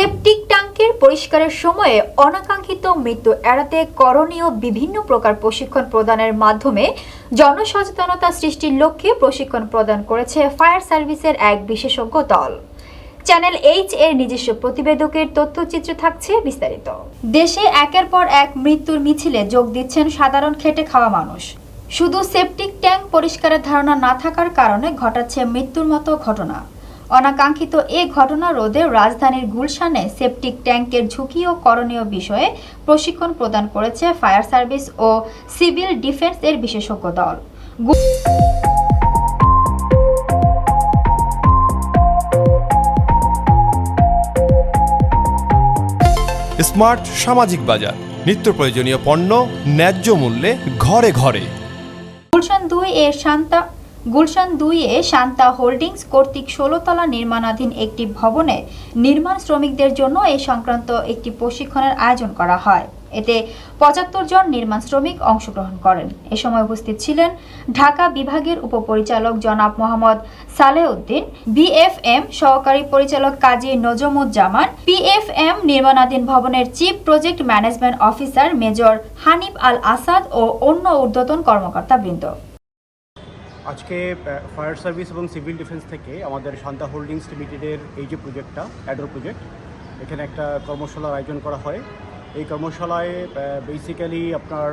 Septic ট্যাঙ্কের পরিষ্কারের সময়ে অনাকাঙ্ক্ষিত মৃত্যু এড়াতে করণীয় বিভিন্ন প্রকার প্রশিক্ষণ প্রদানের মাধ্যমে জনসচেতনতা সৃষ্টির লক্ষ্যে প্রশিক্ষণ প্রদান করেছে ফায়ার সার্ভিসের এক বিশেষজ্ঞ দল। চ্যানেল এইচ এর নিজস্ব প্রতিবেদকের তথ্যচিত্র থাকছে বিস্তারিত। দেশে একের পর এক মৃত্যুর মিছিলে যোগ দিচ্ছেন সাধারণ খেটে খাওয়া মানুষ। শুধু সেপটিক ট্যাঙ্ক পরিষ্কারের ধারণা না থাকার কারণে ঘটাচ্ছে মৃত্যুর মতো ঘটনা। অনাকাঙ্ক্ষিত এ ঘটনা রোধে রাজধানীর গুলশানে সেপটিক ট্যাঙ্কের ঝুঁকি ও করণীয় বিষয়ে প্রশিক্ষণ প্রদান করেছে ফায়ার সার্ভিস ও সিভিল ডিফেন্স এর বিশেষজ্ঞ দল। স্মার্ট সামাজিক বাজার। নিত্য প্রয়োজনীয় পণ্য ন্যায্য মূল্যে ঘরে ঘরে। গুলশান দুই এ শান্তা গুলশান দুই এ শান্তা হোল্ডিংস কর্তৃক ষোলোতলা নির্মাণাধীন একটি ভবনে নির্মাণ শ্রমিকদের জন্য এই সংক্রান্ত একটি প্রশিক্ষণের আয়োজন করা হয়। এতে পঁচাত্তর জন নির্মাণ শ্রমিক অংশগ্রহণ করেন। এ সময় উপস্থিত ছিলেন ঢাকা বিভাগের উপপরিচালক জনাব মোহাম্মদ সালেউদ্দিন, বিএফএম সহকারী পরিচালক কাজী নজমুজ্জামান, পিএফএম নির্মাণাধীন ভবনের chief project management officer major Hanif Al Asad ও অন্য ঊর্ধ্বতন কর্মকর্তাবৃন্দ। আজকে ফায়ার সার্ভিস এবং সিভিল ডিফেন্স থেকে আমাদের শান্তা হোল্ডিংস লিমিটেডের এই যে প্রজেক্টটা অ্যাডোর প্রজেক্ট এখানে একটা কর্মশালার আয়োজন করা হয়। এই কর্মশালায় বেসিক্যালি আপনার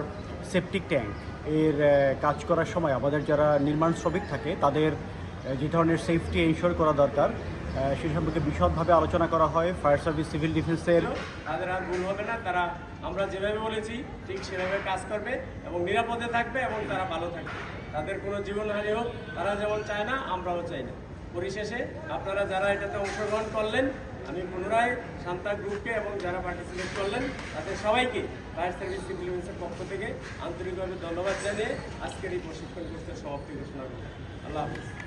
সেপটিক ট্যাঙ্ক এর কাজ করার সময় আমাদের যারা নির্মাণ শ্রমিক থাকে, তাদের যে ধরনের সেফটি এনশোর করা দরকার সে সম্পর্কে বিশদভাবে আলোচনা করা হয়। ফায়ার সার্ভিস, সিভিল ডিফেন্সের তাদের আর ভুল হবে না। তারা, আমরা যেভাবে বলেছি, ঠিক সেভাবে কাজ করবে এবং নিরাপদে থাকবে এবং তারা ভালো থাকবে। তাদের কোনো জীবনহানি হোক, তারা যেমন চায় না, আমরাও চাই না। পরিশেষে, আপনারা যারা এটাতে অংশগ্রহণ করলেন, আমি পুনরায় শান্তা গ্রুপকে এবং যারা পার্টিসিপেট করলেন, তাদের সবাইকে ফায়ার সার্ভিস, সিভিল ডিফেন্সের পক্ষ থেকে আন্তরিকভাবে ধন্যবাদ জানিয়ে আজকের এই প্রশিক্ষণ কোর্সের সমাপ্তি ঘোষণা করি আল্লাহ হাফিজ।